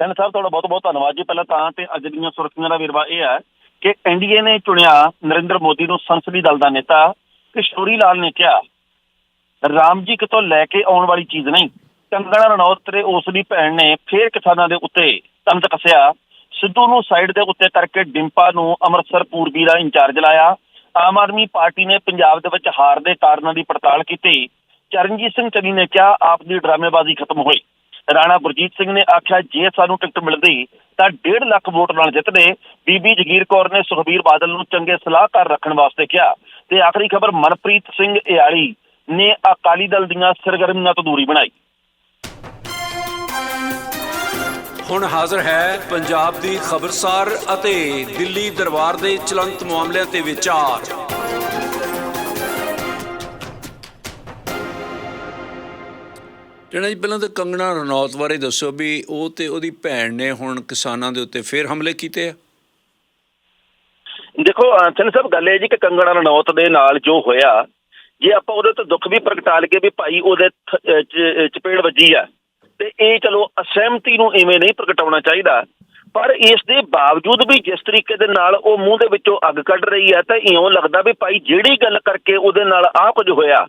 ਸੈਨ ਸਾਹਿਬ ਤੁਹਾਡਾ ਬਹੁਤ ਬਹੁਤ ਧੰਨਵਾਦ ਜੀ। ਪਹਿਲਾਂ ਤਾਂ ਤੇ ਅੱਜ ਦੀਆਂ ਸੁਰਖੀਆਂ ਦਾ ਵਿਰਵਾ ਇਹ ਹੈ ਕਿ ਐਨਡੀਏ ਨੇ ਚੁਣਿਆ ਨਰਿੰਦਰ ਮੋਦੀ ਨੂੰ ਸੰਸਦੀ ਦਲ ਦਾ ਨੇਤਾ ਕਿਸ਼ੋਰੀ ਲਾਲ ਨੇ ਕਿਹਾ, ਰਾਮ ਜੀ ਕਿਤੋਂ ਲੈ ਕੇ ਆਉਣ ਵਾਲੀ ਚੀਜ਼ ਨਹੀਂ। ਕੰਗਣਾ ਰਣੌਤ ਤੇ ਉਸ ਦੀ ਭੈਣ ਨੇ ਫੇਰ ਕਿਸਾਨਾਂ ਦੇ ਉੱਤੇ ਤੰਦ ਕੱਸਿਆ। ਸਿੱਧੂ ਨੂੰ ਸਾਈਡ ਦੇ ਉੱਤੇ ਕਰਕੇ ਡਿੰਪਾ ਨੂੰ ਅੰਮ੍ਰਿਤਸਰ ਪੂਰਬੀ ਦਾ ਇੰਚਾਰਜ ਲਾਇਆ। ਆਮ ਆਦਮੀ ਪਾਰਟੀ ਨੇ ਪੰਜਾਬ ਦੇ ਵਿੱਚ ਹਾਰ ਦੇ ਕਾਰਨਾਂ ਦੀ ਪੜਤਾਲ ਕੀਤੀ। ਚਰਨਜੀਤ ਸਿੰਘ ਚੰਨੀ ਨੇ ਕਿਹਾ, ਆਪ ਦੀ ਡਰਾਮੇਬਾਜ਼ੀ ਖਤਮ ਹੋਈ। ਰਾਣਾ ਗੁਰਜੀਤ ਸਿੰਘ ਨੇ ਆਖਿਆ, ਜੇ ਸਾਨੂੰ ਟਿਕਟ ਮਿਲਦੀ, ਤਾਂ 1.5 ਲੱਖ ਵੋਟ ਨਾਲ ਜਿੱਤਦੇ। ਬੀਬੀ ਜਗੀਰ ਕੌਰ ਨੇ ਸੁਖਬੀਰ ਬਾਦਲ ਨੂੰ ਚੰਗੇ ਸਲਾਹਕਾਰ ਰੱਖਣ ਵਾਸਤੇ ਕਿਹਾ। ਤੇ ਆਖਰੀ ਖਬਰ, ਮਨਪ੍ਰੀਤ ਸਿੰਘ ਇਆਲੀ ਨੇ ਅਕਾਲੀ ਦਲ ਦੀਆਂ ਸਰਗਰਮੀਆਂ ਤੋਂ ਦੂਰੀ ਬਣਾਈ। ਹੁਣ ਹਾਜ਼ਰ ਹੈ ਪੰਜਾਬ ਦੀ ਖਬਰਸਾਰ ਅਤੇ ਦਿੱਲੀ ਦਰਬਾਰ ਦੇ ਚਲੰਤ ਮਾਮਲਿਆਂ ਤੇ ਵਿਚਾਰ। ਜਣਾ ਜੀ ਪਹਿਲਾਂ ਤਾਂ ਕੰਗਣਾ ਰਣੌਤ ਬਾਰੇ ਦੱਸੋ ਵੀ ਉਹ ਤੇ ਉਹਦੀ ਭੈਣ ਨੇ ਹੁਣ ਕਿਸਾਨਾਂ ਦੇ ਉੱਤੇ ਫੇਰ ਹਮਲੇ ਕੀਤੇ ਆ? ਦੇਖੋ ਚੰਨ ਸਾਹਿਬ ਗੱਲ ਇਹ ਜੀ ਕਿ ਕੰਗਣਾ ਰਣੌਤ ਦੇ ਨਾਲ ਜੋ ਹੋਇਆ, ਜੇ ਆਪਾਂ ਉਹਦੇ ਤੋਂ ਦੁੱਖ ਵੀ ਪ੍ਰਗਟਾ ਲਈਏ ਵੀ ਭਾਈ ਉਹਦੇ ਚਪੇੜ ਵੱਜੀ ਆ, ਤੇ ਇਹ ਚਲੋ ਅਸਹਿਮਤੀ ਨੂੰ ਇਵੇਂ ਨਹੀਂ ਪ੍ਰਗਟਾਉਣਾ ਚਾਹੀਦਾ। ਪਰ ਇਸ ਦੇ ਬਾਵਜੂਦ ਵੀ ਜਿਸ ਤਰੀਕੇ ਦੇ ਨਾਲ ਉਹ ਮੂੰਹ ਦੇ ਵਿੱਚੋਂ ਅੱਗ ਕੱਢ ਰਹੀ ਹੈ ਤਾਂ ਇਉਂ ਲੱਗਦਾ ਵੀ ਭਾਈ ਜਿਹੜੀ ਗੱਲ ਕਰਕੇ ਉਹਦੇ ਨਾਲ ਆਹ ਕੁਝ ਹੋਇਆ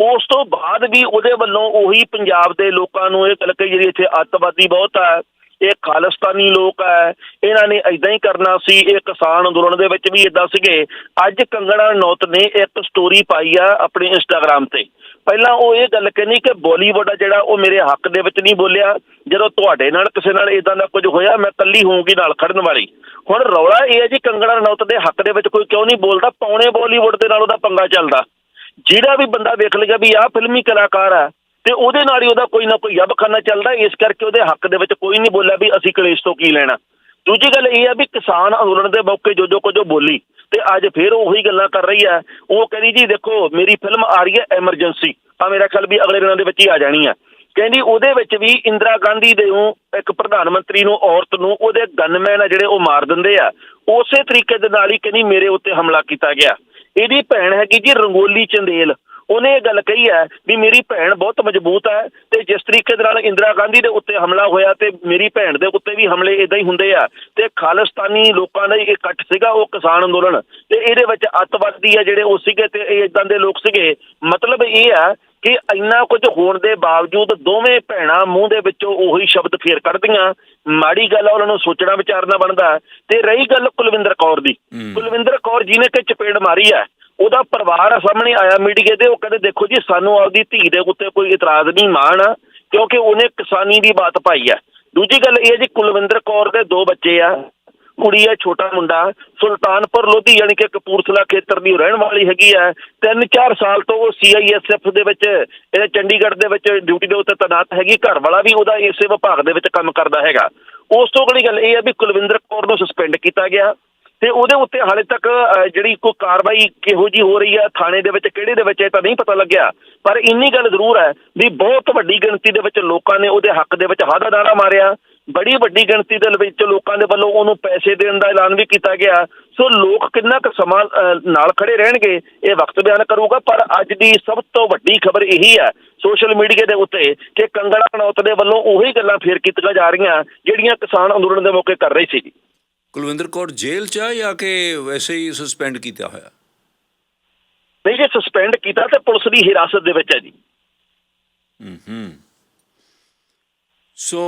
ਉਸ ਤੋਂ ਬਾਅਦ ਵੀ ਉਹਦੇ ਵੱਲੋਂ ਉਹੀ ਪੰਜਾਬ ਦੇ ਲੋਕਾਂ ਨੂੰ ਇਹ ਗੱਲ ਕਹੀ ਜਿਹੜੀ ਇੱਥੇ ਅੱਤਵਾਦੀ ਬਹੁਤ ਹੈ ਇਹ ਖਾਲਿਸਤਾਨੀ ਲੋਕ ਹੈ ਇਹਨਾਂ ਨੇ ਐਦਾਂ ਹੀ ਕਰਨਾ ਸੀ, ਇਹ ਕਿਸਾਨ ਅੰਦੋਲਨ ਦੇ ਵਿੱਚ ਵੀ ਇਦਾਂ ਸੀਗੇ। ਅੱਜ ਕੰਗਣਾ ਨੌਤ ਨੇ ਇੱਕ ਸਟੋਰੀ ਪਾਈ ਆ ਆਪਣੇ ਇੰਸਟਾਗ੍ਰam ਤੇ। ਪਹਿਲਾਂ ਉਹ ਇਹ ਗੱਲ ਕਹਿੰਦੀ ਕਿ ਬਾਲੀਵੁੱਡ ਆ ਜਿਹੜਾ ਉਹ ਮੇਰੇ ਹੱਕ ਦੇ ਵਿੱਚ ਨਹੀਂ ਬੋਲਿਆ। ਜਦੋਂ ਤੁਹਾਡੇ ਨਾਲ ਕਿਸੇ ਨਾਲ ਇਦਾਂ ਦਾ ਕੁਝ ਹੋਇਆ, ਮੈਂ ਕੱਲੀ ਹੋਊਂਗੀ ਨਾਲ ਖੜਨ ਵਾਲੀ। ਹੁਣ ਰੌਲਾ ਇਹ ਹੈ ਜੀ, ਕੰਗਣਾ ਰਣੌਤ ਦੇ ਹੱਕ ਦੇ ਵਿੱਚ ਕੋਈ ਕਿਉਂ ਨਹੀਂ ਬੋਲਦਾ? ਪੌਣੇ ਬਾਲੀਵੁੱਡ ਦੇ ਨਾਲ ਉਹਦਾ ਪੰਗਾ ਚੱਲਦਾ। ਜਿਹੜਾ ਵੀ ਬੰਦਾ ਵੇਖ ਲੇਗਾ ਵੀ ਆਹ ਫਿਲਮੀ ਕਲਾਕਾਰ ਆ ਤੇ ਉਹਦੇ ਨਾਲ ਹੀ ਉਹਦਾ ਕੋਈ ਨਾ ਕੋਈ ਯਬਖਾਨਾ ਚੱਲਦਾ, ਇਸ ਕਰਕੇ ਉਹਦੇ ਹੱਕ ਦੇ ਵਿੱਚ ਕੋਈ ਨਹੀਂ ਬੋਲਿਆ ਵੀ ਅਸੀਂ ਕਲੇਸ਼ ਤੋਂ ਕੀ ਲੈਣਾ। ਦੂਜੀ ਗੱਲ ਇਹ ਆ ਵੀ ਕਿਸਾਨ ਅੰਦੋਲਨ ਦੇ ਮੌਕੇ ਜੋ ਜੋ ਕੁਝ ਬੋਲੀ ਤੇ ਅੱਜ ਫੇਰ ਉਹੀ ਗੱਲਾਂ ਕਰ ਰਹੀ ਆ। ਉਹ ਕਹਿੰਦੀ ਜੀ ਦੇਖੋ, ਮੇਰੀ ਫਿਲਮ ਆ ਰਹੀ ਹੈ ਐਮਰਜੈਂਸੀ ਆ ਮੇਰਾ ਖਿਆਲ ਵੀ ਅਗਲੇ ਦਿਨਾਂ ਦੇ ਵਿੱਚ ਹੀ ਆ ਜਾਣੀ ਆ। ਕਹਿੰਦੀ ਉਹਦੇ ਵਿੱਚ ਵੀ ਇੰਦਰਾ ਗਾਂਧੀ ਦੇ ਨੂੰ, ਇੱਕ ਪ੍ਰਧਾਨ ਮੰਤਰੀ ਨੂੰ, ਔਰਤ ਨੂੰ, ਉਹਦੇ ਗਨਮੈਨ ਆ ਜਿਹੜੇ ਉਹ ਮਾਰ ਦਿੰਦੇ ਆ। ਉਸੇ ਤਰੀਕੇ ਦੇ ਨਾਲ ਹੀ ਕਹਿੰਦੀ ਮੇਰੇ ਉੱਤੇ ਹਮਲਾ ਕੀਤਾ ਗਿਆ। ਇਹਦੀ ਭੈਣ ਹੈਗੀ ਜੀ ਰੰਗੋਲੀ ਚੰਦੇਲ। ਉਹਨੇ ਇਹ ਗੱਲ ਕਹੀ ਹੈ ਵੀ ਮੇਰੀ ਭੈਣ ਬਹੁਤ ਮਜ਼ਬੂਤ ਹੈ ਤੇ ਜਿਸ ਤਰੀਕੇ ਦੇ ਨਾਲ ਇੰਦਰਾ ਗਾਂਧੀ ਦੇ ਉੱਤੇ ਹਮਲਾ ਹੋਇਆ ਤੇ ਮੇਰੀ ਭੈਣ ਦੇ ਉੱਤੇ ਵੀ ਹਮਲੇ ਇਦਾਂ ਹੀ ਹੁੰਦੇ ਆ ਤੇ ਖਾਲਿਸਤਾਨੀ ਲੋਕਾਂ ਦਾ ਇਹ ਇਕੱਠ ਸੀਗਾ ਉਹ ਕਿਸਾਨ ਅੰਦੋਲਨ ਤੇ ਇਹਦੇ ਵਿੱਚ ਅੱਤਵਾਦੀ ਆ ਜਿਹੜੇ ਉਹ ਸੀਗੇ ਤੇ ਇਹ ਇਦਾਂ ਦੇ ਲੋਕ ਸੀਗੇ। ਮਤਲਬ ਇਹ ਆ ਕਿ ਇੰਨਾ ਕੁਝ ਹੋਣ ਦੇ ਬਾਵਜੂਦ ਦੋਵੇਂ ਭੈਣਾਂ ਮੂੰਹ ਦੇ ਵਿੱਚੋਂ ਉਹੀ ਸ਼ਬਦ ਫੇਰ ਕੱਢਦੀਆਂ ਮਾੜੀ ਗੱਲ ਆ ਉਹਨਾਂ ਨੂੰ ਸੋਚਣਾ ਵਿਚਾਰਨਾ ਬਣਦਾ ਤੇ ਰਹੀ ਗੱਲ ਕੁਲਵਿੰਦਰ ਕੌਰ ਦੀ। ਕੁਲਵਿੰਦਰ ਕੌਰ ਜਿਹਨੇ ਕਿ ਚਪੇੜ ਮਾਰੀ ਆ ਉਹਦਾ ਪਰਿਵਾਰ ਸਾਹਮਣੇ ਆਇਆ ਮੀਡੀਆ ਤੇ ਉਹ ਕਹਿੰਦੇ ਦੇਖੋ ਜੀ ਸਾਨੂੰ ਆਪਦੀ ਧੀ ਦੇ ਉੱਤੇ ਕੋਈ ਇਤਰਾਜ਼ ਨਹੀਂ ਮਾਣ ਕਿਉਂਕਿ ਉਹਨੇ ਕਿਸਾਨੀ ਦੀ ਬਾਤ ਪਾਈ ਆ ਦੂਜੀ ਗੱਲ ਇਹ ਜੀ ਕੁਲਵਿੰਦਰ ਕੌਰ ਦੇ ਦੋ ਬੱਚੇ ਆ। ਕੁੜੀ ਹੈ, ਛੋਟਾ ਮੁੰਡਾ, ਸੁਲਤਾਨਪੁਰ, ਲੋਧੀ ਯਾਨੀ ਕਿ ਕਪੂਰਥਲਾ ਖੇਤਰ ਦੀ ਰਹਿਣ ਵਾਲੀ ਹੈਗੀ ਹੈ। ਤਿੰਨ ਚਾਰ ਸਾਲ ਤੋਂ ਉਹ ਸੀਆਈਐਸਐਫ ਦੇ ਵਿੱਚ, ਇਹ ਚੰਡੀਗੜ੍ਹ ਦੇ ਵਿੱਚ ਡਿਊਟੀ ਦੇ ਉੱਤੇ ਤੈਨਾਤ ਹੈਗੀ ਘਰ ਵਾਲਾ ਵੀ ਉਹਦਾ ਇਸੇ ਵਿਭਾਗ ਦੇ ਵਿੱਚ ਕੰਮ ਕਰਦਾ ਹੈਗਾ। ਉਸ ਤੋਂ ਅਗਲੀ ਗੱਲ ਇਹ ਹੈ ਵੀ ਕੁਲਵਿੰਦਰ ਕੌਰ ਨੂੰ ਸਸਪੈਂਡ ਕੀਤਾ ਗਿਆ ਤੇ ਉਹਦੇ ਉੱਤੇ ਹਾਲੇ ਤੱਕ ਜਿਹੜੀ ਕੋਈ ਕਾਰਵਾਈ ਕਿਹੋ ਜੀ ਹੋ ਰਹੀ ਹੈ, ਥਾਣੇ ਦੇ ਵਿੱਚ ਕਿਹੜੇ ਦੇ ਵਿੱਚ ਇਹ ਤਾਂ ਨਹੀਂ ਪਤਾ ਲੱਗਿਆ। ਪਰ ਇੰਨੀ ਗੱਲ ਜ਼ਰੂਰ ਹੈ ਵੀ ਬਹੁਤ ਵੱਡੀ ਗਿਣਤੀ ਦੇ ਵਿੱਚ ਲੋਕਾਂ ਨੇ ਉਹਦੇ ਹੱਕ ਦੇ ਵਿੱਚ ਹਾਦਾ ਨਾਰਾ ਮਾਰਿਆ। ਬੜੀ ਵੱਡੀ ਗਿਣਤੀ ਦੇ ਵਿੱਚ ਲੋਕਾਂ ਦੇ ਵੱਲੋਂ ਉਹਨੂੰ ਪੈਸੇ ਦੇਣ ਦਾ ਐਲਾਨ ਵੀ ਕੀਤਾ ਗਿਆ। ਸੋ ਲੋਕ ਕਿੰਨਾ ਕੁ ਸਮਾਂ ਨਾਲ ਖੜੇ ਰਹਿਣਗੇ ਇਹ ਵਕਤ ਬਿਆਨ ਕਰੂਗਾ। ਪਰ ਅੱਜ ਦੀ ਸਭ ਤੋਂ ਵੱਡੀ ਖਬਰ ਇਹੀ ਹੈ ਸੋਸ਼ਲ ਮੀਡੀਆ ਦੇ ਉੱਤੇ ਕਿ ਕੰਗਣਾ ਰਣੌਤ ਦੇ ਵੱਲੋਂ ਉਹੀ ਗੱਲਾਂ ਫੇਰ ਕੀਤੀਆਂ ਜਾ ਰਹੀਆਂ ਜਿਹੜੀਆਂ ਕਿਸਾਨ ਅੰਦੋਲਨ ਦੇ ਮੌਕੇ ਕਰ ਰਹੀ ਸੀ ਕੁਲਵਿੰਦਰ ਕੌਰ ਜੇਲ੍ਹ ਚ ਆ ਜਾਂ ਕਿ ਵੈਸੇ ਹੀ ਸਸਪੈਂਡ ਕੀਤਾ ਹੋਇਆ? ਨਹੀਂ ਜੇ ਸਸਪੈਂਡ ਕੀਤਾ ਤੇ ਪੁਲਿਸ ਦੀ ਹਿਰਾਸਤ ਦੇ ਵਿੱਚ ਹੈ ਜੀ। ਹੂੰ ਹੂੰ। ਸੋ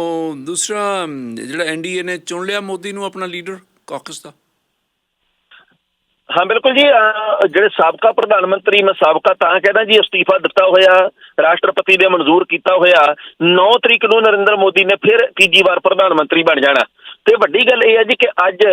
ਦੂਸਰਾ ਜਿਹੜਾ ਐਨਡੀਏ ਨੇ ਚੁਣ ਲਿਆ ਮੋਦੀ ਨੂੰ ਆਪਣਾ ਲੀਡਰ ਕਾਕਸ ਦਾ ਹਾਂ ਬਿਲਕੁਲ ਜੀ ਜਿਹੜੇ ਸਾਬਕਾ ਪ੍ਰਧਾਨ ਮੰਤਰੀ ਮੈਂ ਸਾਬਕਾ ਤਾਂ ਕਹਿੰਦਾ ਜੀ ਅਸਤੀਫਾ ਦਿੱਤਾ ਹੋਇਆ ਰਾਸ਼ਟਰਪਤੀ ਨੇ ਮਨਜ਼ੂਰ ਕੀਤਾ ਹੋਇਆ 9 ਤਰੀਕ ਨੂੰ ਨਰਿੰਦਰ ਮੋਦੀ ਨੇ ਫਿਰ ਤੀਜੀ ਵਾਰ ਪ੍ਰਧਾਨ ਮੰਤਰੀ ਬਣ ਜਾਣਾ ਤੇ ਵੱਡੀ ਗੱਲ ਇਹ ਹੈ ਜੀ ਕਿ ਅੱਜ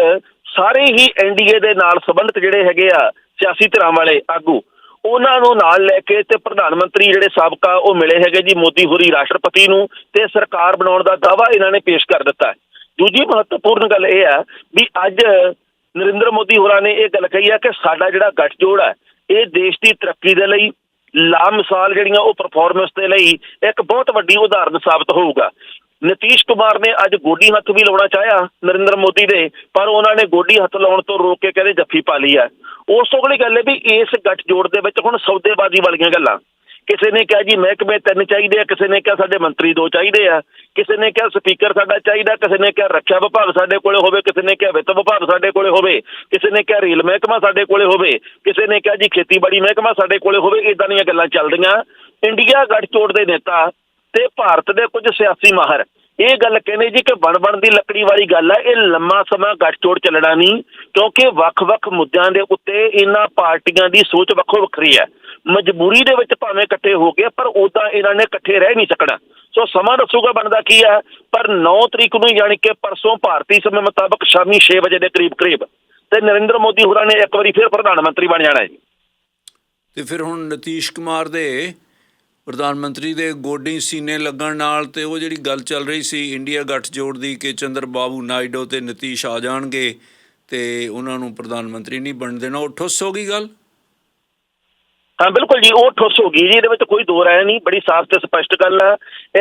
ਸਾਰੇ ਹੀ ਐਨਡੀਏ ਦੇ ਨਾਲ ਸੰਬੰਧਿਤ ਜਿਹੜੇ ਹੈਗੇ ਆ ਸਿਆਸੀ ਧਿਰਾਂ ਵਾਲੇ ਆਗੂ ਉਹਨਾਂ ਨੂੰ ਨਾਲ ਲੈ ਕੇ ਤੇ ਪ੍ਰਧਾਨ ਮੰਤਰੀ ਜਿਹੜੇ ਸਾਬਕਾ ਉਹ ਮਿਲੇ ਹੈਗੇ ਜੀ, ਮੋਦੀ ਹੋਰੀ ਰਾਸ਼ਟਰਪਤੀ ਨੂੰ ਤੇ ਸਰਕਾਰ ਬਣਾਉਣ ਦਾ ਦਾਅਵਾ ਇਹਨਾਂ ਨੇ ਪੇਸ਼ ਕਰ ਦਿੱਤਾ ਹੈ। ਦੂਜੀ ਮਹੱਤਵਪੂਰਨ ਗੱਲ ਇਹ ਹੈ ਵੀ ਅੱਜ ਨਰਿੰਦਰ ਮੋਦੀ ਹੋਰਾਂ ਨੇ ਇਹ ਗੱਲ ਕਹੀ ਹੈ ਕਿ ਸਾਡਾ ਜਿਹੜਾ ਗੱਠਜੋੜ ਹੈ, ਇਹ ਦੇਸ਼ ਦੀ ਤਰੱਕੀ ਦੇ ਲਈ ਲਾ ਮਿਸਾਲ ਜਿਹੜੀਆਂ ਉਹ ਪਰਫਾਰਮੈਂਸ ਦੇ ਲਈ ਇੱਕ ਬਹੁਤ ਵੱਡੀ ਉਦਾਹਰਨ ਸਾਬਤ ਹੋਊਗਾ। ਨਤੀਸ਼ ਕੁਮਾਰ ਨੇ ਅੱਜ ਗੋਡੀ ਹੱਥ ਵੀ ਲਾਉਣਾ ਚਾਹਿਆ ਨਰਿੰਦਰ ਮੋਦੀ ਦੇ, ਪਰ ਉਹਨਾਂ ਨੇ ਗੋਡੀ ਹੱਥ ਲਾਉਣ ਤੋਂ ਰੋਕ ਕੇ ਕਹਿੰਦੇ ਜੱਫੀ ਪਾ ਲਈ ਹੈ। ਉਸ ਤੋਂ ਅਗਲੀ ਗੱਲ ਹੈ ਵੀ ਇਸ ਗੱਠਜੋੜ ਦੇ ਵਿੱਚ ਹੁਣ ਸੌਦੇਬਾਜ਼ੀ ਵਾਲੀਆਂ ਗੱਲਾਂ। ਕਿਸੇ ਨੇ ਕਿਹਾ ਜੀ ਮਹਿਕਮੇ ਤਿੰਨ ਚਾਹੀਦੇ ਆ, ਕਿਸੇ ਨੇ ਕਿਹਾ ਸਾਡੇ ਮੰਤਰੀ ਦੋ ਚਾਹੀਦੇ ਆ, ਕਿਸੇ ਨੇ ਕਿਹਾ ਸਪੀਕਰ ਸਾਡਾ ਚਾਹੀਦਾ, ਕਿਸੇ ਨੇ ਕਿਹਾ ਰੱਖਿਆ ਵਿਭਾਗ ਸਾਡੇ ਕੋਲੇ ਹੋਵੇ, ਕਿਸੇ ਨੇ ਕਿਹਾ ਵਿੱਤ ਵਿਭਾਗ ਸਾਡੇ ਕੋਲੇ ਹੋਵੇ, ਕਿਸੇ ਨੇ ਕਿਹਾ ਰੇਲ ਮਹਿਕਮਾ ਸਾਡੇ ਕੋਲੇ ਹੋਵੇ, ਕਿਸੇ ਨੇ ਕਿਹਾ ਜੀ ਖੇਤੀਬਾੜੀ ਮਹਿਕਮਾ ਸਾਡੇ ਕੋਲੇ ਹੋਵੇ ਇਦਾਂ ਦੀਆਂ ਗੱਲਾਂ ਚੱਲਦੀਆਂ। ਇੰਡੀਆ ਗੱਠਜੋੜ ਦੇ ਨੇਤਾ ਤੇ ਭਾਰਤ ਦੇ ਕੁਝ ਸਿਆਸੀ ਮਾਹਰ। ਇਹ ਗੱਲ ਕਹਿੰਦੇ ਜੀ ਕਿ ਬਣ ਬਣ ਦੀ ਲੱਕੜੀ ਵਾਲੀ ਗੱਲ ਹੈ ਇਹ ਲੰਮਾ ਸਮਾਂ ਗੱਠਜੋੜ ਚੱਲਣਾ ਨਹੀਂ, ਕਿਉਂਕਿ ਵੱਖ-ਵੱਖ ਮੁੱਦਿਆਂ ਦੇ ਉੱਤੇ ਇਹਨਾਂ ਪਾਰਟੀਆਂ ਦੀ ਸੋਚ ਵੱਖੋ ਵੱਖਰੀ ਹੈ। ਮਜਬੂਰੀ ਦੇ ਵਿੱਚ ਭਾਵੇਂ ਇਕੱਠੇ ਹੋ ਗਏ, ਪਰ ਉਦਾਂ ਇਹਨਾਂ ਨੇ ਇਕੱਠੇ ਰਹਿ ਨਹੀਂ ਸਕਣਾ। ਸੋ ਸਮਾਂ ਦੱਸੂਗਾ ਬਣਦਾ ਕੀ ਹੈ ਪਰ 9 ਤਰੀਕ ਨੂੰ ਯਾਨੀ ਕਿ ਪਰਸੋਂ ਭਾਰਤੀ ਸਮੇਂ ਮੁਤਾਬਕ ਸ਼ਾਮੀ 6 ਵਜੇ ਦੇ ਕਰੀਬ ਕਰੀਬ ਤੇ ਨਰਿੰਦਰ ਮੋਦੀ ਹੋਰਾਂ ਨੇ ਇੱਕ ਵਾਰੀ ਫਿਰ ਪ੍ਰਧਾਨ ਮੰਤਰੀ ਬਣ ਜਾਣਾ ਹੈ ਤੇ ਫਿਰ ਹੁਣ ਨਤੀਸ਼ ਕੁਮਾਰ ਦੇ ਪ੍ਰਧਾਨ ਮੰਤਰੀ ਦੇ ਗੋਡੀ ਸੀਨੇ ਲੱਗਣ ਨਾਲ ਤੇ ਉਹ ਜਿਹੜੀ ਗੱਲ ਚੱਲ ਰਹੀ ਸੀ, ਇੰਡੀਆ ਗੱਠਜੋੜ ਦੀ ਕਿ ਚੰਦਰ ਬਾਬੂ ਨਾਇਡੂ ਤੇ ਨਤੀਸ਼ ਆ ਜਾਣਗੇ ਤੇ ਉਹਨਾਂ ਨੂੰ ਪ੍ਰਧਾਨ ਮੰਤਰੀ ਨਹੀਂ ਬਣ ਦੇਣਾ, ਉਹ ਠੁੱਸ ਹੋ ਗਈ ਗੱਲ? ਹਾਂ, ਬਿਲਕੁਲ ਜੀ, ਉਹ ਠੁੱਸ ਹੋ ਗਈ ਜੀ, ਇਹਦੇ ਵਿੱਚ ਕੋਈ ਦੋ ਰਾਏ ਨਹੀਂ, ਬੜੀ ਸਾਫ਼ ਤੇ ਸਪਸ਼ਟ ਗੱਲ ਹੈ।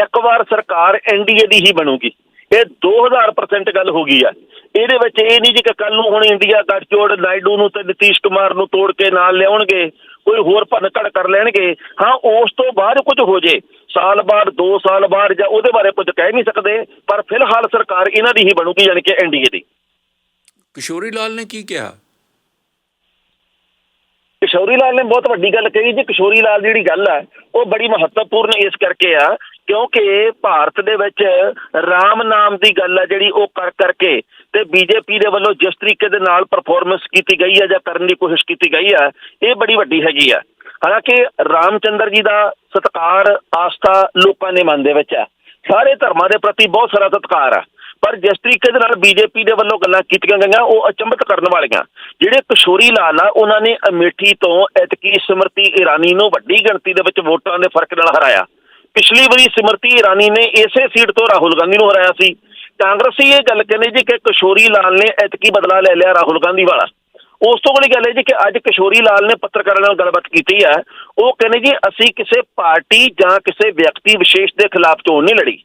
ਇੱਕ ਵਾਰ ਸਰਕਾਰ ਐਨਡੀਏ ਦੀ ਹੀ ਬਣੂਗੀ। ਇਹ 2000% ਗੱਲ ਹੋ ਗਈ ਆ। ਇਹਦੇ ਵਿੱਚ ਇਹ ਨਹੀਂ ਜੀ ਕਿ ਕੱਲ ਨੂੰ ਹੁਣ ਇੰਡੀਆ ਗੱਠਜੋੜ ਨਾਇਡੂ ਨੂੰ ਤੇ ਨਤੀਸ਼ ਕੁਮਾਰ ਨੂੰ ਤੋੜ ਕੇ ਨਾਲ ਲਿਆਉਣਗੇ ਕੋਈ ਹੋਰ ਭੰਨਕੜ ਕਰ ਲੈਣਗੇ। ਹਾਂ ਉਸ ਤੋਂ ਬਾਅਦ ਕੁਝ ਹੋ ਜੇ। ਸਾਲ ਬਾਅਦ 2 ਸਾਲ ਬਾਅਦ ਜਾਂ ਉਹਦੇ ਬਾਰੇ ਕੁਝ ਕਹਿ ਨਹੀਂ ਸਕਦੇ ਪਰ ਫਿਲਹਾਲ ਸਰਕਾਰ ਇਹਨਾਂ ਦੀ ਹੀ ਬਣੂਗੀ ਯਾਨੀ ਕਿ ਐਨਡੀਏ ਦੀ। ਕਿਸ਼ੋਰੀ ਲਾਲ ਨੇ ਕੀ ਕਿਹਾ? ਕਿਸ਼ੋਰੀ ਲਾਲ ਨੇ ਬਹੁਤ ਵੱਡੀ ਗੱਲ ਕਹੀ ਜੀ। ਕਿਸ਼ੋਰੀ ਲਾਲ ਜਿਹੜੀ ਗੱਲ ਹੈ ਉਹ ਬੜੀ ਮਹੱਤਵਪੂਰਨ ਇਸ ਕਰਕੇ ਆ ਕਿਉਂਕਿ ਭਾਰਤ ਦੇ ਵਿੱਚ ਰਾਮ ਨਾਮ ਦੀ ਗੱਲ ਹੈ ਜਿਹੜੀ ਉਹ ਕਰ ਕਰਕੇ ਤੇ ਬੀਜੇਪੀ ਦੇ ਵੱਲੋਂ ਜਿਸ ਤਰੀਕੇ ਦੇ ਨਾਲ ਪਰਫਾਰਮੈਂਸ ਕੀਤੀ ਗਈ ਹੈ ਜਾਂ ਕਰਨ ਦੀ ਕੋਸ਼ਿਸ਼ ਕੀਤੀ ਗਈ ਹੈ ਇਹ ਬੜੀ ਵੱਡੀ ਹੈਗੀ ਆ। ਹਾਲਾਂਕਿ ਰਾਮਚੰਦਰ ਜੀ ਦਾ ਸਤਕਾਰ ਆਸਥਾ ਲੋਕਾਂ ਦੇ ਮਨ ਦੇ ਵਿੱਚ ਹੈ ਸਾਰੇ ਧਰਮਾਂ ਦੇ ਪ੍ਰਤੀ ਬਹੁਤ ਸਾਰਾ ਸਤਿਕਾਰ ਆ। ਪਰ ਜਿਸ ਤਰੀਕੇ ਦੇ ਨਾਲ ਬੀਜੇਪੀ ਦੇ ਵੱਲੋਂ ਗੱਲਾਂ ਕੀਤੀਆਂ ਗਈਆਂ, ਉਹ ਅਚੰਭਤ ਕਰਨ ਵਾਲੀਆਂ। ਜਿਹੜੇ ਕਿਸ਼ੋਰੀ ਲਾਲ ਆ, ਉਹਨਾਂ ਨੇ ਅਮੇਠੀ ਤੋਂ ਐਤਕੀ ਸਮਰਤੀ ਇਰਾਨੀ ਨੂੰ ਵੱਡੀ ਗਿਣਤੀ ਦੇ ਵਿੱਚ ਵੋਟਾਂ ਦੇ ਫ਼ਰਕ ਨਾਲ ਹਰਾਇਆ। ਪਿਛਲੀ ਵਾਰੀ ਸਿਮਰਤੀ ਇਰਾਨੀ ਨੇ ਇਸੇ ਸੀਟ ਤੋਂ ਰਾਹੁਲ ਗਾਂਧੀ ਨੂੰ ਹਰਾਇਆ ਸੀ। ਕਾਂਗਰਸੀ ਇਹ ਗੱਲ ਕਹਿੰਦੇ ਜੀ ਕਿ ਕਿਸ਼ੋਰੀ ਲਾਲ ਨੇ ਐਤਕੀ ਬਦਲਾ ਲੈ ਲਿਆ ਰਾਹੁਲ ਗਾਂਧੀ ਵਾਲਾ। ਉਸ ਤੋਂ ਅਗਲੀ ਗੱਲ ਹੈ ਜੀ ਕਿ ਅੱਜ ਕਿਸ਼ੋਰੀ ਲਾਲ ਨੇ ਪੱਤਰਕਾਰਾਂ ਨਾਲ ਗੱਲਬਾਤ ਕੀਤੀ ਹੈ। ਉਹ ਕਹਿੰਦੇ ਜੀ, ਅਸੀਂ ਕਿਸੇ ਪਾਰਟੀ ਜਾਂ ਕਿਸੇ ਵਿਅਕਤੀ ਵਿਸ਼ੇਸ਼ ਦੇ ਖਿਲਾਫ ਚੋਣ ਨਹੀਂ ਲੜੀ।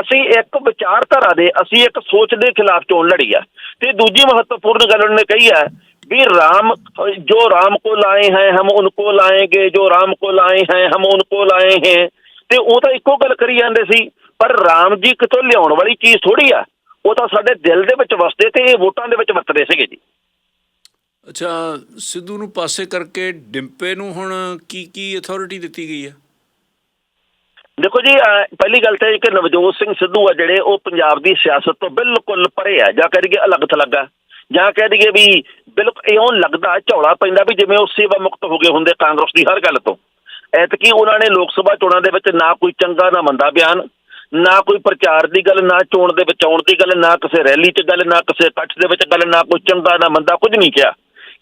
ਅਸੀਂ ਇੱਕ ਵਿਚਾਰਧਾਰਾ ਦੇ, ਅਸੀਂ ਇੱਕ ਸੋਚ ਦੇ ਖਿਲਾਫ ਚੋਣ ਲੜੀ ਆ। ਤੇ ਦੂਜੀ ਮਹੱਤਵਪੂਰਨ ਗੱਲ ਉਹਨੇ ਕਹੀ ਹੈ ਵੀ ਰਾਮ, ਜੋ ਰਾਮ ਕੋ ਲਾਏ ਹੈ, ਹਮ ਉਨਕੋ ਲਾਏਂਗੇ ਜੋ ਰਾਮ ਕੋ ਲਾਏ ਹੈ, ਹਮ ਉਨਕੋ ਲਾਏ ਹੈ। ਤੇ ਉਹ ਤਾਂ ਇੱਕੋ ਗੱਲ ਕਰੀ ਜਾਂਦੇ ਸੀ ਪਰ ਰਾਮ ਜੀ ਕਿਤੋਂ ਲਿਆਉਣ ਵਾਲੀ ਚੀਜ਼ ਥੋੜੀ ਆ ਉਹ ਤਾਂ ਸਾਡੇ ਦਿਲ ਦੇ ਵਿੱਚ ਵਸਦੇ ਤੇ ਇਹ ਵੋਟਾਂ ਦੇ ਵਿੱਚ ਵਰਤਦੇ ਸੀਗੇ ਜੀ। ਅੱਛਾ ਸਿੱਧੂ ਨੂੰ ਪਾਸੇ ਕਰਕੇ ਡਿੰਪੇ ਨੂੰ ਹੁਣ ਕੀ ਕੀ ਅਥਾਰਟੀ ਦਿੱਤੀ ਗਈ ਹੈ? ਦੇਖੋ ਜੀ ਪਹਿਲੀ ਗੱਲ ਤਾਂ ਇਹ ਕਿ ਨਵਜੋਤ ਸਿੰਘ ਸਿੱਧੂ ਆ ਜਿਹੜੇ ਉਹ ਪੰਜਾਬ ਦੀ ਸਿਆਸਤ ਤੋਂ ਬਿਲਕੁਲ ਪਰੇ ਆ ਜਾਂ ਕਹਿ ਦਈਏ ਅਲੱਗ ਥਲੱਗ ਆ ਜਾਂ ਕਹਿ ਦਈਏ ਵੀ ਬਿਲਕੁਲ ਇਉਂ ਲੱਗਦਾ ਝੌਲਾ ਪੈਂਦਾ ਵੀ ਜਿਵੇਂ ਉਹ ਸੇਵਾ ਮੁਕਤ ਹੋ ਗਏ ਹੁੰਦੇ ਕਾਂਗਰਸ ਦੀ ਹਰ ਗੱਲ ਤੋਂ। ਐਤਕੀ ਉਹਨਾਂ ਨੇ ਲੋਕ ਸਭਾ ਚੋਣਾਂ ਦੇ ਵਿੱਚ ਨਾ ਕੋਈ ਚੰਗਾ, ਨਾ ਮੰਦਾ ਬਿਆਨ, ਨਾ ਕੋਈ ਪ੍ਰਚਾਰ ਦੀ ਗੱਲ, ਨਾ ਚੋਣ ਦੇ ਵਿੱਚ ਆਉਣ ਦੀ ਗੱਲ, ਨਾ ਕਿਸੇ ਰੈਲੀ 'ਚ ਗੱਲ, ਨਾ ਕਿਸੇ ਇਕੱਠ ਦੇ ਵਿੱਚ ਗੱਲ, ਨਾ ਕੋਈ ਚੰਗਾ, ਨਾ ਮੰਦਾ, ਕੁਝ ਨਹੀਂ ਕਿਹਾ।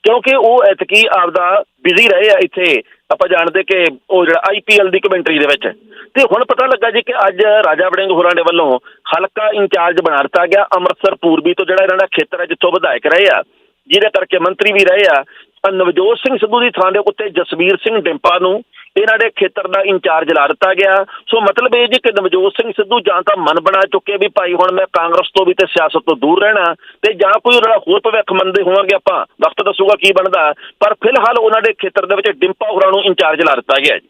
ਕਿਉਂਕਿ ਉਹ ਐਤਕੀ ਆਪਦਾ ਬਿਜ਼ੀ ਰਹੇ ਆ ਇੱਥੇ। ਆਪਾਂ ਜਾਣਦੇ ਕਿ ਉਹ ਜਿਹੜਾ ਆਈਪੀਐਲ ਦੀ ਕਮੈਂਟਰੀ ਦੇ ਵਿੱਚ। ਤੇ ਹੁਣ ਪਤਾ ਲੱਗਾ ਜੀ ਕਿ ਅੱਜ ਰਾਜਾ ਵੜਿੰਗ ਹੋਰਾਂ ਦੇ ਵੱਲੋਂ ਹਲਕਾ ਇੰਚਾਰਜ ਬਣਾ ਦਿੱਤਾ ਗਿਆ। ਅੰਮ੍ਰਿਤਸਰ, ਪੂਰਬੀ ਤੋਂ ਜਿਹੜਾ ਇਹਨਾਂ ਦਾ ਖੇਤਰ ਹੈ, ਜਿੱਥੋਂ ਵਿਧਾਇਕ ਰਹੇ ਆ, ਜਿਹਦੇ ਕਰਕੇ ਮੰਤਰੀ ਵੀ ਰਹੇ ਆ। ਨਵਜੋਤ ਸਿੰਘ ਸਿੱਧੂ ਦੀ ਥਾਂ ਦੇ ਉੱਤੇ ਜਸਵੀਰ ਸਿੰਘ ਡਿੰਪਾ ਨੂੰ ਇਹਨਾਂ ਦੇ ਖੇਤਰ ਦਾ ਇੰਚਾਰਜ ਲਾ ਦਿੱਤਾ ਗਿਆ। ਸੋ ਮਤਲਬ ਇਹ ਜੀ ਕਿ ਨਵਜੋਤ ਸਿੰਘ ਸਿੱਧੂ ਜਾਂ ਤਾਂ ਮਨ ਬਣਾ ਚੁੱਕੇ ਵੀ ਭਾਈ ਹੁਣ ਮੈਂ ਕਾਂਗਰਸ ਤੋਂ ਵੀ ਤੇ ਸਿਆਸਤ ਤੋਂ ਦੂਰ ਰਹਿਣਾ ਤੇ ਜਾਂ ਕੋਈ ਉਹਨਾਂ ਦਾ ਹੋਰ ਭਵਿੱਖ ਮੰਨਦੇ ਹੋਵਾਂਗੇ ਆਪਾਂ। ਵਕਤ ਦੱਸੂਗਾ ਕੀ ਬਣਦਾ। ਪਰ ਫਿਲਹਾਲ ਉਹਨਾਂ ਦੇ ਖੇਤਰ ਦੇ ਵਿੱਚ ਡਿੰਪਾ ਹੋਰਾਂ ਨੂੰ ਇੰਚਾਰਜ ਲਾ ਦਿੱਤਾ ਗਿਆ ਜੀ।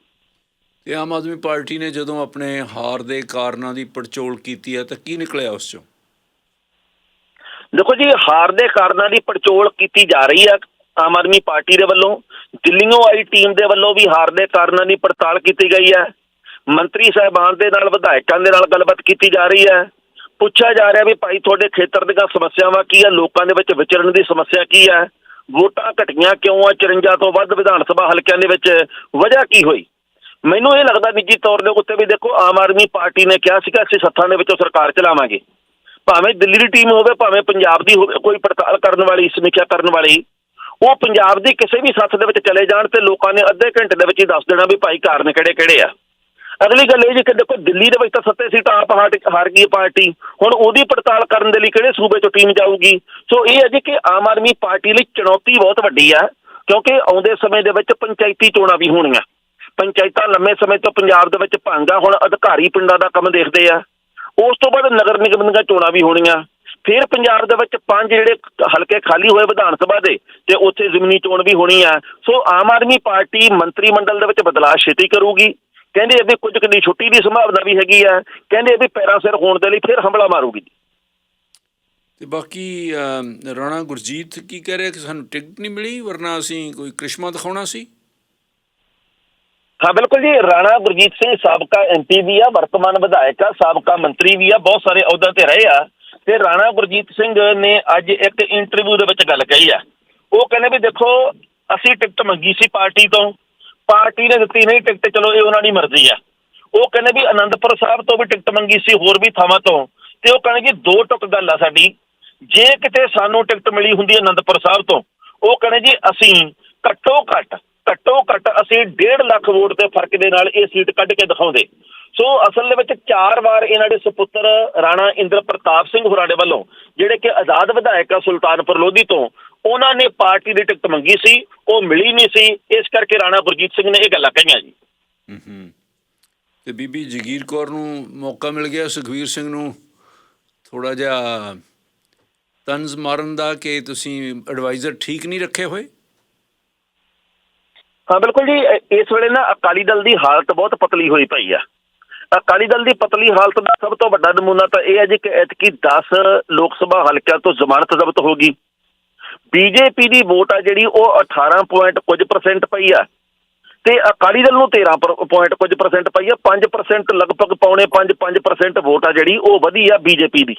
ਤੇ ਆਮ ਆਦਮੀ ਪਾਰਟੀ ਨੇ ਜਦੋਂ ਆਪਣੇ ਹਾਰ ਦੇ ਕਾਰਨਾਂ ਦੀ ਪੜਚੋਲ ਕੀਤੀ ਹੈ ਤਾਂ ਕੀ ਨਿਕਲਿਆ ਉਸ ਚੋਂ? ਦੇਖੋ ਜੀ ਹਾਰ ਦੇ ਕਾਰਨਾਂ ਦੀ ਪੜਚੋਲ ਕੀਤੀ ਜਾ ਰਹੀ ਹੈ। ਆਮ ਆਦਮੀ ਪਾਰਟੀ ਦੇ ਵੱਲੋਂ ਦਿੱਲੀੋਂ ਆਈ ਟੀਮ ਦੇ ਵੱਲੋਂ ਵੀ ਹਾਰ ਦੇ ਕਾਰਨਾਂ ਦੀ ਪੜਤਾਲ ਕੀਤੀ ਗਈ ਹੈ। ਮੰਤਰੀ ਸਾਹਿਬਾਨ ਦੇ ਨਾਲ, ਵਿਧਾਇਕਾਂ ਦੇ ਨਾਲ ਗੱਲਬਾਤ ਕੀਤੀ ਜਾ ਰਹੀ ਹੈ। ਪੁੱਛਿਆ ਜਾ ਰਿਹਾ ਵੀ ਭਾਈ ਤੁਹਾਡੇ ਖੇਤਰ ਦੀਆਂ ਸਮੱਸਿਆਵਾਂ ਕੀ ਆ ਲੋਕਾਂ ਦੇ ਵਿੱਚ ਵਿਚਰਨ ਦੀ ਸਮੱਸਿਆ ਕੀ ਹੈ? ਵੋਟਾਂ ਘਟੀਆਂ ਕਿਉਂ ਆ? 54 ਤੋਂ ਵੱਧ ਵਿਧਾਨ ਸਭਾ ਹਲਕਿਆਂ ਦੇ ਵਿੱਚ ਵਜ੍ਹਾ ਕੀ ਹੋਈ? ਮੈਨੂੰ ਇਹ ਲੱਗਦਾ ਨਿੱਜੀ ਤੌਰ ਦੇ ਉੱਤੇ ਵੀ ਦੇਖੋ, ਆਮ ਆਦਮੀ ਪਾਰਟੀ ਨੇ ਕਿਹਾ ਸੀਗਾ, ਅਸੀਂ ਸੱਥਾਂ ਦੇ ਵਿੱਚੋਂ ਸਰਕਾਰ ਚਲਾਵਾਂਗੇ। ਭਾਵੇਂ ਦਿੱਲੀ ਦੀ ਟੀਮ ਹੋਵੇ, ਭਾਵੇਂ ਪੰਜਾਬ ਦੀ ਹੋਵੇ, ਕੋਈ ਪੜਤਾਲ ਕਰਨ ਵਾਲੀ, ਸਮੀਖਿਆ ਕਰਨ ਵਾਲੀ ਉਹ ਪੰਜਾਬ ਦੀ ਕਿਸੇ ਵੀ ਸੱਥ ਦੇ ਵਿੱਚ ਚਲੇ ਜਾਣ ਤੇ ਲੋਕਾਂ ਨੇ ਅੱਧੇ ਘੰਟੇ ਦੇ ਵਿੱਚ ਹੀ ਦੱਸ ਦੇਣਾ ਵੀ ਭਾਈ ਕਾਰਨ ਕਿਹੜੇ ਕਿਹੜੇ ਆ। ਅਗਲੀ ਗੱਲ ਇਹ ਜੀ ਕਿ ਦੇਖੋ ਦਿੱਲੀ ਦੇ ਵਿੱਚ ਤਾਂ ਸੱਤੇ ਸੀਟਾਂ ਆਪ ਹਾਰ ਹਾਰ ਗਈ ਪਾਰਟੀ। ਹੁਣ ਉਹਦੀ ਪੜਤਾਲ ਕਰਨ ਦੇ ਲਈ ਕਿਹੜੇ ਸੂਬੇ ਚੋਂ ਟੀਮ ਜਾਊਗੀ? ਸੋ ਇਹ ਹੈ ਜੀ ਕਿ ਆਮ ਆਦਮੀ ਪਾਰਟੀ ਲਈ ਚੁਣੌਤੀ ਬਹੁਤ ਵੱਡੀ ਆ, ਕਿਉਂਕਿ ਆਉਂਦੇ ਸਮੇਂ ਦੇ ਵਿੱਚ ਪੰਚਾਇਤੀ ਚੋਣਾਂ ਵੀ ਹੋਣੀਆਂ ਪੰਚਾਇਤਾਂ ਲੰਮੇ ਸਮੇਂ ਤੋਂ ਪੰਜਾਬ ਦੇ ਵਿੱਚ ਭੰਗ ਆ, ਹੁਣ ਅਧਿਕਾਰੀ ਪਿੰਡਾਂ ਦਾ ਕੰਮ ਦੇਖਦੇ ਆ। ਉਸ ਤੋਂ ਬਾਅਦ ਨਗਰ ਨਿਗਮ ਦੀਆਂ ਚੋਣਾਂ ਵੀ ਹੋਣੀਆਂ ਫਿਰ ਪੰਜਾਬ ਦੇ ਵਿੱਚ ਪੰਜ ਜਿਹੜੇ ਹਲਕੇ ਖਾਲੀ ਹੋਏ ਵਿਧਾਨ ਸਭਾ ਦੇ ਤੇ ਉੱਥੇ ਜ਼ਮੀਨੀ ਚੋਣ ਵੀ ਹੋਣੀ ਆ। ਸੋ ਆਮ ਆਦਮੀ ਪਾਰਟੀ ਮੰਤਰੀ ਮੰਡਲ ਦੇ ਵਿੱਚ ਬਦਲਾਅ ਛੇਤੀ ਕਰੂਗੀ। ਕਹਿੰਦੇ ਵੀ ਕੁਝ ਕੁ ਦੀ ਛੁੱਟੀ ਦੀ ਸੰਭਾਵਨਾ ਵੀ ਹੈਗੀ ਆ। ਕਹਿੰਦੇ ਵੀ ਪੈਰਾਂ ਸਿਰ ਹੋਣ ਦੇ ਲਈ ਫਿਰ ਹਮਲਾ ਮਾਰੂਗੀ। ਤੇ ਬਾਕੀ ਰਾਣਾ ਗੁਰਜੀਤ ਕੀ ਕਹਿ ਰਿਹਾ ਕਿ ਸਾਨੂੰ ਟਿਕਟ ਨਹੀਂ ਮਿਲੀ ਵਰਨਾ ਅਸੀਂ ਕੋਈ ਕ੍ਰਿਸ਼ਮਾ ਦਿਖਾਉਣਾ ਸੀ? ਹਾਂ ਬਿਲਕੁਲ ਜੀ। ਰਾਣਾ ਗੁਰਜੀਤ ਸਿੰਘ ਸਾਬਕਾ ਐਮਪੀ ਵੀ ਆ ਵਰਤਮਾਨ ਵਿਧਾਇਕ ਆ ਸਾਬਕਾ ਮੰਤਰੀ ਵੀ ਆ ਬਹੁਤ ਸਾਰੇ ਅਹੁਦਿਆਂ ਤੇ ਰਹੇ ਆ। ਤੇ ਰਾਣਾ ਗੁਰਜੀਤ ਸਿੰਘ ਨੇ ਅੱਜ ਇੱਕ ਇੰਟਰਵਿਊ ਦੇ ਵਿੱਚ ਗੱਲ ਕਹੀ ਆ। ਉਹ ਕਹਿੰਦੇ ਵੀ ਦੇਖੋ, ਅਸੀਂ ਟਿਕਟ ਮੰਗੀ ਸੀ ਪਾਰਟੀ ਤੋਂ। ਪਾਰਟੀ ਨੇ ਦਿੱਤੀ ਨਹੀਂ ਟਿਕਟ ਚਲੋ ਇਹ ਉਹਨਾਂ ਦੀ ਮਰਜ਼ੀ ਆ। ਉਹ ਕਹਿੰਦੇ ਵੀ ਆਨੰਦਪੁਰ ਸਾਹਿਬ ਤੋਂ ਵੀ ਟਿਕਟ ਮੰਗੀ ਸੀ ਹੋਰ ਵੀ ਥਾਵਾਂ ਤੋਂ। ਤੇ ਉਹ ਕਹਿੰਦੇ ਜੀ, ਦੋ ਟੁਕ ਗੱਲ ਆ ਸਾਡੀ। ਜੇ ਕਿਤੇ ਸਾਨੂੰ ਟਿਕਟ ਮਿਲੀ ਹੁੰਦੀ ਅਨੰਦਪੁਰ ਸਾਹਿਬ ਤੋਂ, ਉਹ ਕਹਿੰਦੇ ਜੀ, ਅਸੀਂ ਘੱਟੋ ਘੱਟ ਘੱਟੋ ਘੱਟ ਅਸੀਂ 1.5 ਲੱਖ ਵੋਟ ਦੇ ਫ਼ਰਕ ਦੇ ਨਾਲ ਇਹ ਸੀਟ ਕੱਢ ਕੇ ਦਿਖਾਉਂਦੇ। ਸੋ ਅਸਲ ਦੇ ਵਿੱਚ ਚਾਰ ਵਾਰ ਇਹਨਾਂ ਦੇ ਸੁਪੁੱਤਰ ਰਾਣਾ ਇੰਦਰ ਪ੍ਰਤਾਪ ਸਿੰਘ ਹੋਰਾਂ ਦੇ ਵੱਲੋਂ ਜਿਹੜੇ ਕਿ ਆਜ਼ਾਦ ਵਿਧਾਇਕ ਆ ਸੁਲਤਾਨਪੁਰ ਲੋਧੀ ਤੋਂ ਉਹਨਾਂ ਨੇ ਪਾਰਟੀ ਦੀ ਟਿਕਟ ਮੰਗੀ ਸੀ ਉਹ ਮਿਲੀ ਨਹੀਂ ਸੀ ਇਸ ਕਰਕੇ ਰਾਣਾ ਗੁਰਜੀਤ ਸਿੰਘ ਨੇ ਇਹ ਗੱਲਾਂ ਕਹੀਆਂ ਜੀ। ਹੂੰ ਤੇ ਬੀਬੀ ਜਗੀਰ ਕੌਰ ਨੂੰ ਮੌਕਾ ਮਿਲ ਗਿਆ ਸੁਖਵੀਰ ਸਿੰਘ ਨੂੰ ਥੋੜਾ ਜਿਹਾ ਤੰਜ਼ ਮਾਰਨ ਦਾ ਕਿ ਤੁਸੀਂ ਐਡਵਾਈਜ਼ਰ ਠੀਕ ਨਹੀਂ ਰੱਖੇ ਹੋਏ? ਹਾਂ ਬਿਲਕੁਲ ਜੀ ਇਸ ਵੇਲੇ ਨਾ ਅਕਾਲੀ ਦਲ ਦੀ ਹਾਲਤ ਬਹੁਤ ਪਤਲੀ ਹੋਈ ਪਈ ਆ। ਅਕਾਲੀ ਦਲ ਦੀ ਪਤਲੀ ਹਾਲਤ ਦਾ ਸਭ ਤੋਂ ਵੱਡਾ ਨਮੂਨਾ ਤਾਂ ਇਹ ਹੈ ਜੀ ਕਿ ਐਤਕੀ 10 ਲੋਕ ਸਭਾ ਹਲਕਿਆਂ ਤੋਂ ਜ਼ਮਾਨਤ ਜ਼ਬਤ ਹੋ ਗਈ। ਬੀਜੇਪੀ ਦੀ ਵੋਟ ਆ ਜਿਹੜੀ, ਉਹ 18 ਪੁਆਇੰਟ ਕੁਝ ਪਰਸੈਂਟ ਪਈ ਆ ਤੇ ਅਕਾਲੀ ਦਲ ਨੂੰ 13 ਪੁਆਇੰਟ ਕੁਝ ਪਰਸੈਂਟ ਪਈ ਆ। 5% ਲਗਭਗ ਪੌਣੇ 5 5% ਵੋਟ ਆ ਜਿਹੜੀ, ਉਹ ਵਧੀ ਆ ਬੀਜੇਪੀ ਦੀ।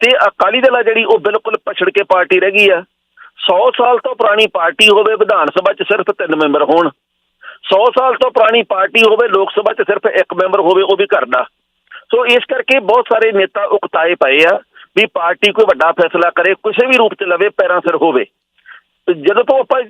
ਤੇ ਅਕਾਲੀ ਦਲ ਆ ਜਿਹੜੀ, ਉਹ ਬਿਲਕੁਲ ਪਛੜ ਕੇ ਪਾਰਟੀ ਰਹਿ ਗਈ ਆ। 100 ਸਾਲ ਤੋਂ ਪੁਰਾਣੀ ਪਾਰਟੀ ਹੋਵੇ, ਵਿਧਾਨ ਸਭਾ 'ਚ ਸਿਰਫ ਤਿੰਨ ਮੈਂਬਰ ਹੋਣ। 100 ਸਾਲ ਤੋਂ ਪੁਰਾਣੀ ਪਾਰਟੀ ਹੋਵੇ, ਲੋਕ ਸਭਾ 'ਚ ਸਿਰਫ ਇੱਕ ਮੈਂਬਰ ਹੋਵੇ, ਉਹ ਵੀ ਘਰ ਦਾ। ਸੋ ਇਸ ਕਰਕੇ ਬਹੁਤ ਸਾਰੇ ਨੇਤਾ ਉਕਤਾਏ ਪਏ ਆ ਵੀ ਪਾਰਟੀ ਕੋਈ ਵੱਡਾ ਫੈਸਲਾ ਕਰੇ, ਕਿਸੇ ਵੀ ਰੂਪ 'ਚ ਲਵੇ, ਪੈਰਾਂ ਸਿਰ ਹੋਵੇ। ਜਦੋਂ ਤੋਂ ਆਪਾਂ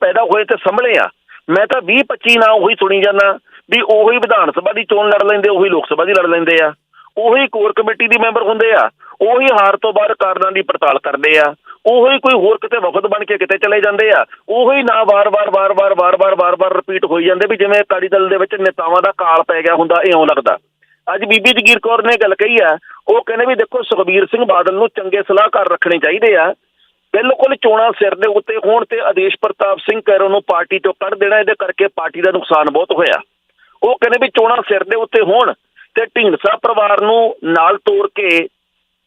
ਪੈਦਾ ਹੋਏ ਤੇ ਸੰਭਲੇ ਆ, ਮੈਂ ਤਾਂ 20 25 ਨਾਂ ਉਹੀ ਸੁਣੀ ਜਾਂਦਾ ਵੀ ਉਹੀ ਵਿਧਾਨ ਸਭਾ ਦੀ ਚੋਣ ਲੜ ਲੈਂਦੇ, ਉਹੀ ਲੋਕ ਸਭਾ ਦੀ ਲੜ ਲੈਂਦੇ ਆ। ਉਹੀ ਕੋਰ ਕਮੇਟੀ ਦੀ ਮੈਂਬਰ ਹੁੰਦੇ ਆ, ਉਹੀ ਹਾਰ ਤੋਂ ਬਾਅਦ ਕਾਰਨਾਂ ਦੀ ਪੜਤਾਲ ਕਰਦੇ ਆ। ਉਹੀ ਕੋਈ ਹੋਰ ਕਿਤੇ ਵਫਦ ਬਣ ਕੇ ਕਿਤੇ ਚਲੇ ਜਾਂਦੇ ਆ, ਉਹੀ ਨਾ ਵਾਰ-ਵਾਰ ਵਾਰ-ਵਾਰ ਵਾਰ-ਵਾਰ ਵਾਰ-ਵਾਰ ਰਿਪੀਟ ਹੋਈ ਜਾਂਦੇ ਵੀ ਜਿਵੇਂ ਅਕਾਲੀ ਦਲ ਦੇ ਵਿੱਚ ਨੇਤਾਵਾਂ ਦਾ ਕਾਲ ਪੈ ਗਿਆ ਹੁੰਦਾ, ਇਉਂ ਲੱਗਦਾ। ਅੱਜ ਬੀਬੀ ਜਗੀਰ ਕੌਰ ਨੇ ਗੱਲ ਕਹੀ ਆ, ਉਹ ਕਹਿੰਦੇ ਵੀ ਦੇਖੋ ਸੁਖਬੀਰ ਸਿੰਘ ਬਾਦਲ ਨੂੰ ਚੰਗੇ ਸਲਾਹਕਾਰ ਰੱਖਣੇ ਚਾਹੀਦੇ ਆ। ਬਿਲਕੁਲ ਚੋਣਾਂ ਸਿਰ ਦੇ ਉੱਤੇ ਹੋਣ ਤੇ ਆਦੇਸ਼ ਪ੍ਰਤਾਪ ਸਿੰਘ ਕੈਰੋਂ ਨੂੰ ਪਾਰਟੀ ਤੋਂ ਕੱਢ ਦੇਣਾ, ਇਹਦੇ ਕਰਕੇ ਪਾਰਟੀ ਦਾ ਨੁਕਸਾਨ ਬਹੁਤ ਹੋਇਆ। ਉਹ ਕਹਿੰਦੇ ਵੀ ਚੋਣਾਂ ਸਿਰ ਦੇ ਉੱਤੇ ਹੋਣ ਤੇ ਢੀਂਡਸਾ ਪਰਿਵਾਰ ਨੂੰ ਨਾਲ ਤੋੜ ਕੇ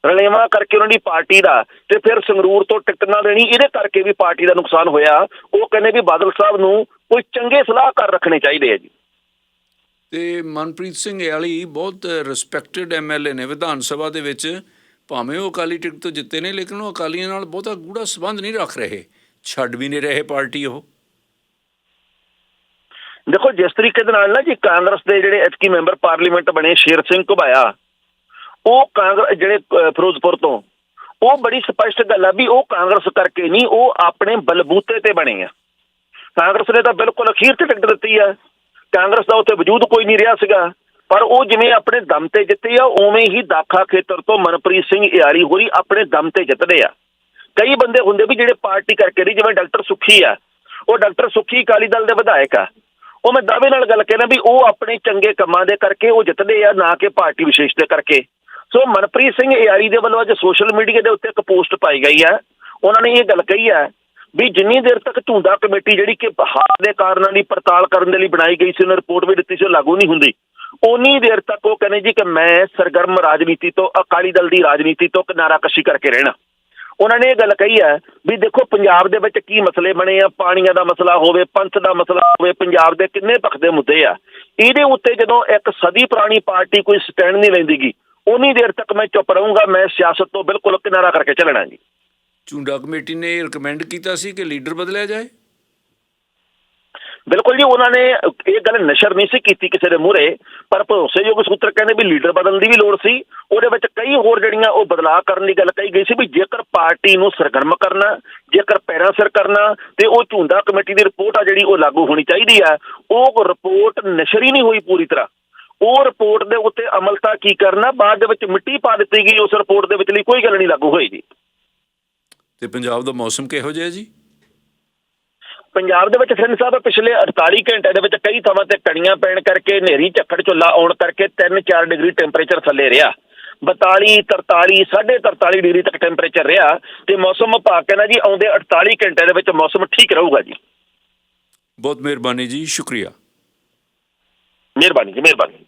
ਰਲੇਵਾ ਕਰਕੇ ਉਹਨਾਂ ਦੀ ਪਾਰਟੀ ਦਾ ਤੇ ਫਿਰ ਸੰਗਰੂਰ ਤੋਂ ਟਿਕਟ ਨਾ ਦੇਣੀ ਇਹਦੇ ਕਰਕੇ ਵੀ ਪਾਰਟੀ ਦਾ ਨੁਕਸਾਨ ਹੋਇਆ। ਉਹ ਕਹਿੰਦੇ ਵੀ ਬਾਦਲ ਸਾਹਿਬ ਨੂੰ ਕੋਈ ਚੰਗੇ ਸਲਾਹਕਾਰ ਰੱਖਣੇ ਚਾਹੀਦੇ ਆ ਜੀ। ਤੇ ਮਨਪ੍ਰੀਤ ਸਿੰਘ ਯਾਲੀ ਬਹੁਤ ਰਿਸਪੈਕਟਡ ਐਮਐਲਏ ਨੇ ਵਿਧਾਨ ਸਭਾ ਦੇ ਵਿੱਚ। ਭਾਵੇਂ ਉਹ ਅਕਾਲੀ ਟਿਕਟ ਤੋਂ ਜਿੱਤੇ ਨੇ ਲੇਕਿਨ ਉਹ ਅਕਾਲੀਆਂ ਨਾਲ ਬਹੁਤਾ ਗੂੜਾ ਸੰਬੰਧ ਨਹੀਂ ਰੱਖ ਰਹੇ। ਛੱਡ ਵੀ ਨਹੀਂ ਰਹੇ ਪਾਰਟੀ ਉਹ। ਦੇਖੋ ਜਿਸ ਤਰੀਕੇ ਦੇ ਨਾਲ ਨਾ ਜੀ ਕਾਂਗਰਸ ਦੇ ਜਿਹੜੇ ਐਤਕੀ ਮੈਂਬਰ ਪਾਰਲੀਮੈਂਟ ਬਣੇ ਸ਼ੇਰ ਸਿੰਘ ਘੁਬਾਇਆ ਉਹ ਕਾਂਗਰਸ, ਜਿਹੜੇ ਫਿਰੋਜ਼ਪੁਰ ਤੋਂ, ਉਹ ਬੜੀ ਸਪਸ਼ਟ ਗੱਲ ਆ ਵੀ ਉਹ ਕਾਂਗਰਸ ਕਰਕੇ ਨਹੀਂ, ਉਹ ਆਪਣੇ ਬਲਬੂਤੇ ਤੇ ਬਣੇ ਆ। ਕਾਂਗਰਸ ਨੇ ਤਾਂ ਬਿਲਕੁਲ ਅਖੀਰ ਤੇ ਟਿਕਟ ਦਿੱਤੀ ਆ। ਕਾਂਗਰਸ ਦਾ ਉੱਥੇ ਵਜੂਦ ਕੋਈ ਨਹੀਂ ਰਿਹਾ ਸੀਗਾ। ਪਰ ਉਹ ਜਿਵੇਂ ਆਪਣੇ ਦਮ ਤੇ ਜਿੱਤੇ ਆ, ਉਵੇਂ ਹੀ ਦਾਖਾ ਖੇਤਰ ਤੋਂ ਮਨਪ੍ਰੀਤ ਸਿੰਘ ਇਆਰੀ ਹੋਰੀ ਆਪਣੇ ਦਮ ਤੇ ਜਿੱਤਦੇ ਆ। ਕਈ ਬੰਦੇ ਹੁੰਦੇ ਵੀ ਜਿਹੜੇ ਪਾਰਟੀ ਕਰਕੇ ਨਹੀਂ, ਜਿਵੇਂ ਡਾਕਟਰ ਸੁਖੀ ਆ। ਉਹ ਡਾਕਟਰ ਸੁਖੀ ਅਕਾਲੀ ਦਲ ਦੇ ਵਿਧਾਇਕ ਆ। ਉਹ ਮੈਂ ਦਾਅਵੇ ਨਾਲ ਗੱਲ ਕਹਿਣਾ ਵੀ ਉਹ ਆਪਣੇ ਚੰਗੇ ਕੰਮਾਂ ਦੇ ਕਰਕੇ ਉਹ ਜਿੱਤਦੇ ਆ, ਨਾ ਕਿ ਪਾਰਟੀ ਵਿਸ਼ੇਸ਼ ਦੇ ਕਰਕੇ। ਸੋ ਮਨਪ੍ਰੀਤ ਸਿੰਘ ਇਆਰੀ ਦੇ ਵੱਲੋਂ ਅੱਜ ਸੋਸ਼ਲ ਮੀਡੀਆ ਦੇ ਉੱਤੇ ਇੱਕ ਪੋਸਟ ਪਾਈ ਗਈ ਹੈ। ਉਹਨਾਂ ਨੇ ਇਹ ਗੱਲ ਕਹੀ ਹੈ ਵੀ ਜਿੰਨੀ ਦੇਰ ਤੱਕ ਝੁੰਦਾ ਕਮੇਟੀ ਜਿਹੜੀ ਕਿ ਬਹਾਰ ਦੇ ਕਾਰਨਾਂ ਦੀ ਪੜਤਾਲ ਕਰਨ ਦੇ ਲਈ ਬਣਾਈ ਗਈ ਸੀ, ਉਹਨਾਂ ਰਿਪੋਰਟ ਵੀ ਦਿੱਤੀ ਸੀ, ਉਹ ਲਾਗੂ ਨਹੀਂ ਹੁੰਦੀ। ਉਨੀ ਦੇਰ ਤੱਕ ਉਹ ਕਹਿੰਦੇ ਜੀ ਕਿ ਮੈਂ ਸਰਗਰਮ ਰਾਜਨੀਤੀ ਤੋਂ, ਅਕਾਲੀ ਦਲ ਦੀ ਰਾਜਨੀਤੀ ਤੋਂ ਕਿਨਾਰਾਕਸ਼ੀ ਕਰਕੇ ਰਹਿਣਾ। ਉਹਨਾਂ ਨੇ ਇਹ ਗੱਲ ਕਹੀ ਹੈ ਵੀ ਦੇਖੋ ਪੰਜਾਬ ਦੇ ਵਿੱਚ ਕੀ ਮਸਲੇ ਬਣੇ ਆ, ਪਾਣੀਆਂ ਦਾ ਮਸਲਾ ਹੋਵੇ, ਪੰਥ ਦਾ ਮਸਲਾ ਹੋਵੇ, ਪੰਜਾਬ ਦੇ ਕਿੰਨੇ ਭਖਦੇ ਮੁੱਦੇ ਆ। ਇਹਦੇ ਉੱਤੇ ਜਦੋਂ ਇੱਕ ਸਦੀ ਪੁਰਾਣੀ ਪਾਰਟੀ ਕੋਈ ਸਟੈਂਡ ਨਹੀਂ ਲੈਂਦੀਗੀ ਉਨੀ ਦੇਰ ਤੱਕ ਮੈਂ ਚੁੱਪ ਰਹੂੰਗਾ ਮੈਂ ਸਿਆਸਤ ਤੋਂ ਬਿਲਕੁਲ ਕਿਨਾਰਾ ਕਰਕੇ ਚੱਲਣਾ ਜੀ। ਝੁੰਡਾ ਕਮੇਟੀ ਨੇ ਰეკਮੈਂਡ ਕੀਤਾ ਸੀ ਕਿ ਲੀਡਰ ਬਦਲਿਆ ਜਾਏ? ਬਿਲਕੁਲ ਜੀ ਉਹਨਾਂ ਨੇ ਇਹ ਗੱਲ ਨਸ਼ਰ ਨਹੀਂ ਸੀ ਕੀਤੀ ਕਿਸੇ ਦੇ ਮੂਹਰੇ ਪਰ ਭਰੋਸੇਯੋਗ ਸੂਤਰ ਕਹਿੰਦੇ ਵੀ ਲੀਡਰ ਬਦਲਣ ਦੀ ਵੀ ਲੋੜ ਸੀ। ਉਹਦੇ ਵਿੱਚ ਕਈ ਹੋਰ ਜਿਹੜੀਆਂ ਉਹ ਬਦਲਾਅ ਕਰਨ ਦੀ ਗੱਲ ਕਹੀ ਗਈ ਸੀ ਵੀ ਜੇਕਰ ਪਾਰਟੀ ਨੂੰ ਸਰਗਰਮ ਕਰਨਾ ਜੇਕਰ ਪੈਰਾਂ ਸਿਰ ਕਰਨਾ ਤੇ ਉਹ ਝੁੰਦਾ ਕਮੇਟੀ ਦੀ ਰਿਪੋਰਟ ਆ ਜਿਹੜੀ ਉਹ ਲਾਗੂ ਹੋਣੀ ਚਾਹੀਦੀ ਆ ਉਹ ਰਿਪੋਰਟ ਨਸ਼ਰ ਹੀ ਨਹੀਂ ਹੋਈ ਪੂਰੀ ਤਰ੍ਹਾਂ। ਉਹ ਰਿਪੋਰਟ ਦੇ ਉੱਤੇ ਅਮਲਤਾ ਕੀ ਕਰਨਾ? ਬਾਅਦ ਦੇ ਵਿੱਚ ਮਿੱਟੀ ਪਾ ਦਿੱਤੀ ਗਈ ਉਸ ਰਿਪੋਰਟ ਦੇ ਵਿੱਚ ਲਈ ਕੋਈ ਗੱਲ ਨਹੀਂ ਲਾਗੂ ਹੋਈ ਜੀ। ਤੇ ਪੰਜਾਬ ਦਾ ਮੌਸਮ ਕਿਹੋ ਜਿਹਾ ਜੀ? ਪੰਜਾਬ ਦੇ ਵਿੱਚ ਸਿੰਘ ਸਾਹਿਬ ਪਿਛਲੇ 48 ਘੰਟੇ ਦੇ ਵਿੱਚ ਕਈ ਥਾਵਾਂ ਤੇ ਕਣੀਆਂ ਪੈਣ ਕਰਕੇ ਹਨੇਰੀ ਝੱਖੜ ਝੁੱਲਾ ਆਉਣ ਕਰਕੇ 3-4 ਡਿਗਰੀ ਟੈਂਪਰੇਚਰ ਥੱਲੇ ਰਿਹਾ। 42 43 43 ਡਿਗਰੀ ਤੱਕ ਟੈਂਪਰੇਚਰ ਰਿਹਾ। ਤੇ ਮੌਸਮ ਵਿਭਾਗ ਕਹਿੰਦਾ ਜੀ ਆਉਂਦੇ 48 ਘੰਟੇ ਦੇ ਵਿੱਚ ਮੌਸਮ ਠੀਕ ਰਹੂਗਾ ਜੀ। ਬਹੁਤ ਮਿਹਰਬਾਨੀ ਜੀ ਸ਼ੁਕਰੀਆ। ਮਿਹਰਬਾਨੀ ਜੀ ਮਿਹਰਬਾਨੀ।